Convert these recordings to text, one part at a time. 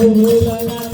અરે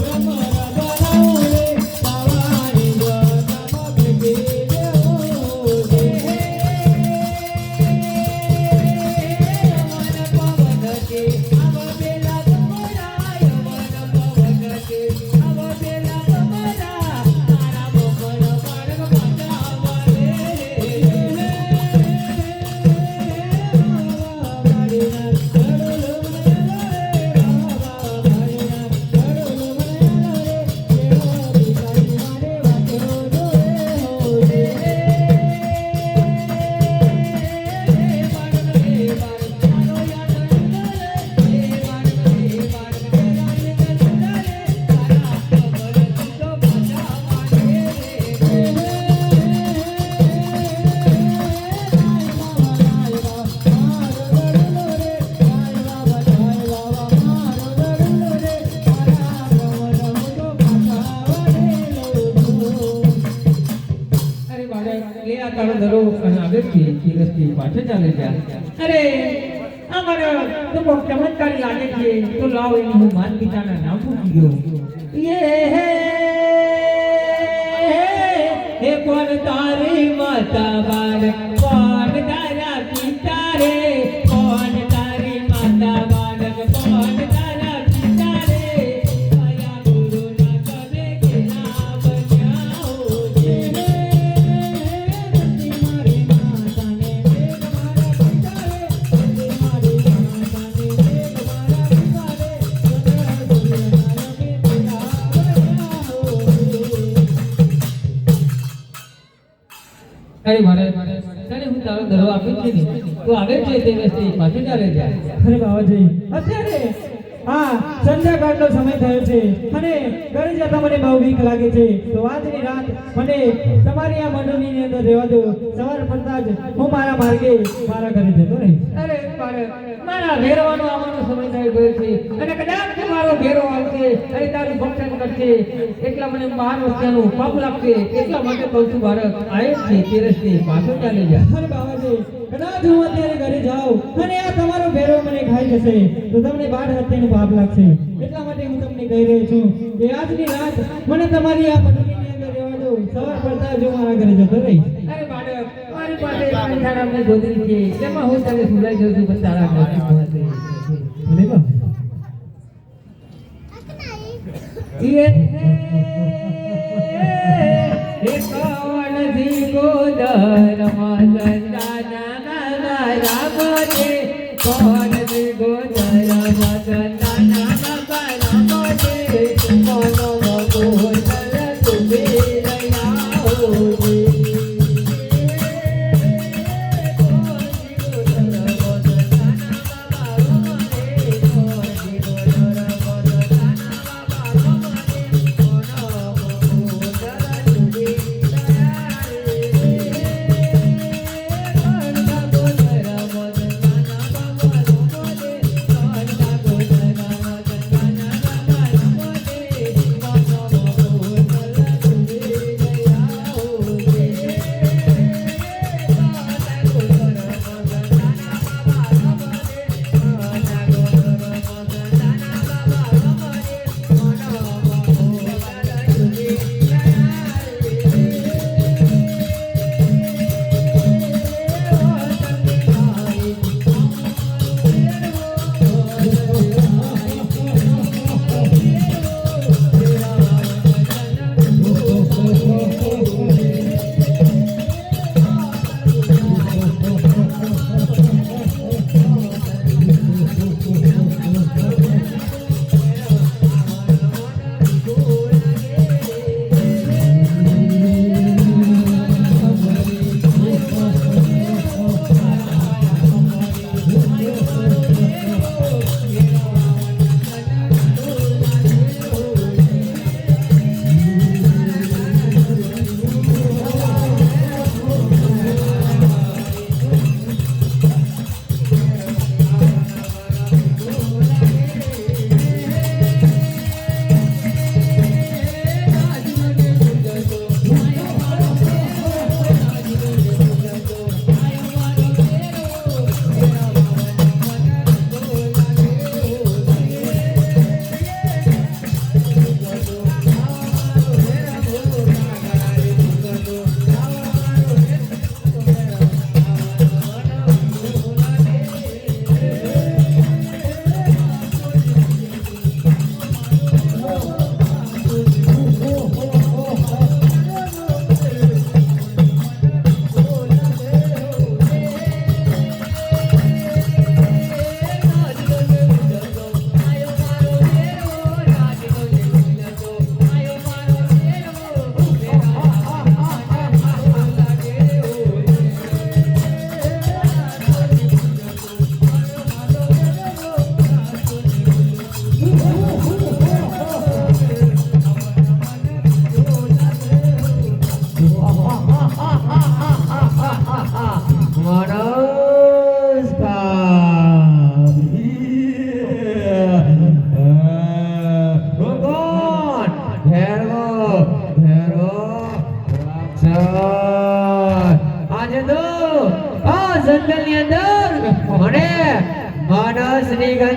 આગળથી ધીરજથી પાછળ ચાલે જા અરે આ મારા તો બહુ ચમત્કારી લાગે છે. તો લાવ એની હું માન પિતાના નામ પૂછી ગયો યે હે હે કોણ તારી માતા બાળક અરે મારે તને હું તારો દરો આપ્યો છે ને તું આવે છે તે રસ્તે પાછો ચાલે જાય? અરે બાબાજી અત્યારે હા સંધ્યાકાળનો સમય થયો છે. અને ઘરે જતા મને બહુ બીક લાગે છે. તો આજની રાત મને તમારી આ મંડળીની અંદર રહેવા દો. સવાર પડતા જ હું મારા માર્ગે મારા ઘરે જતો રહીશ. અરે મારા ઘેરવાનો આવવાનો સમય થઈ ગયો છે. અને કદાચ મારો ઘેરો આવશે અને તારું ભક્ષણ કરશે. એટલા મને બાર વસ્યાનું પાપ લાગશે. એટલા માટે કહું છું બાળક આવે છે તે રસ્તે પાછો ચાલી જાય અરે બાબાજી કદાચ હું અત્યારે ઘરે જાઉં અને આ તમારો જશે તો તમને બાળ હત્યાનો પાપ લાગશે. એટલા માટે હું તમને કહી રહ્યો છું કે આજની રાત મને તમારી આ પદવીની અંદર રહેવા દો. સવાર પડતા જો મારા ઘરે જતો રહીશ. અરે બાળક મારી પાસે પાંચારામની ગોદરી છે. તેમાં હું તને સુલાઈ જઉં છું પણ તારા ઘરે ભલે બા એ કવણથી ગોદર માતા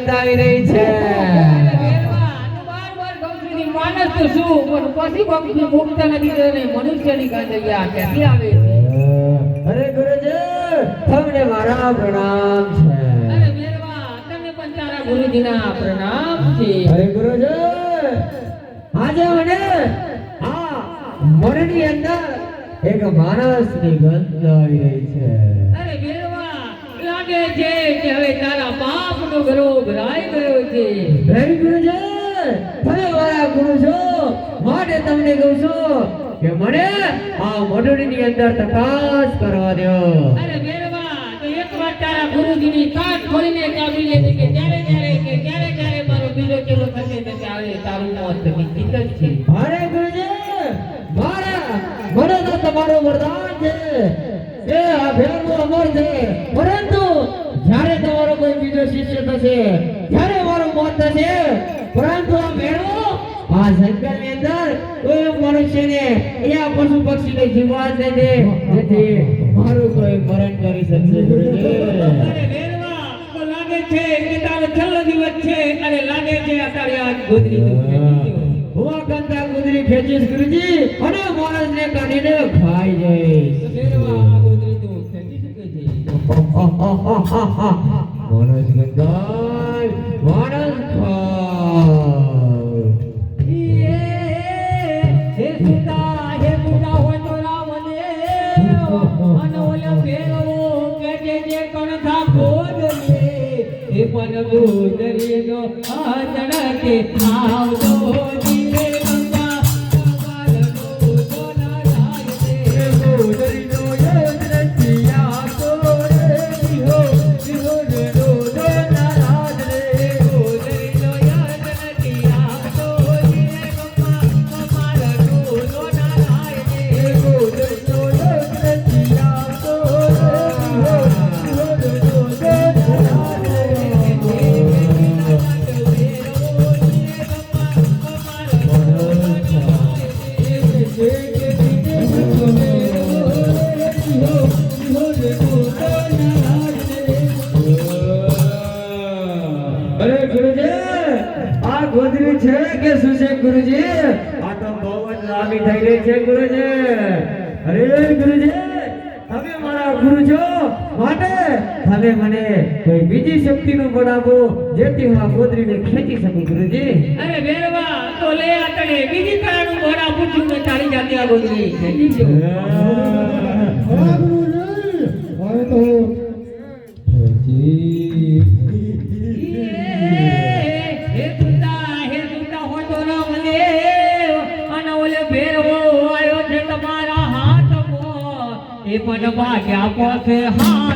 ગંધ રહી છે. માણસ તો આજે મને આ મનની અંદર એક માણસની ગંધ આવી રહી છે. લાગે છે. ઘરો ભરાઈ ગયો છે. હે ગુરુજી તમે મારા ગુરુ છો? માટે તમને કહું છું કે મને આ મંડળીની અંદર તપાસ કરવા દો. અરે મેરવા તો એક વાત તારા ગુરુજીની કાચ ખોલીને કાપી લેજે કે ત્યારે ત્યારે કે ક્યારે ક્યારે મારો બીજો કેલો થશે તો ત્યારે તારું મોત નિશ્ચિત જ છે. અરે ગુરુજી મારા મને તો તમારો વરદાન છે. એ આ ભેરનું અમર છે. પરંતુ તમારો બીજો શિષ્ય થશે? જ્યારે મારું મોત થશે પરંતુ આ મેળો આ જંગલની અંદર કોઈ મનુષ્યને અહીંયા પશુ પક્ષીને જીવવા દે દે. જેથી મારું કોઈ મરણ કરી શકશે તો લાગે છે કે તારે છેલ્લો દિવસ છે અને લાગે છે અત્યારે આ ગોદરી તું. હું કંતા કુદરી ખેંચીશ ગુરુજી અને માણસને કાઢીને ખાઈ જઈશ. તો વેરવા, આ ગોદરી છે કે શું છે ગુરુજી? આ તો બહુ જ લાંબી થઈ રહી છે ગુરુજી. અરે ગુરુજી તમે મારા ગુરુ છો માટે તમે મને કોઈ બીજી શક્તિનું બળ આપો જેથી હું આ ગોદરીને ખેંચી શકું ગુરુજી. અરે વેરવા તો લે આતણે બીજી કળાનું મોઢા પૂછ્યું ને તારી જાતે આ ગોદરી ખેંચી જો તમારા હાથમાં એ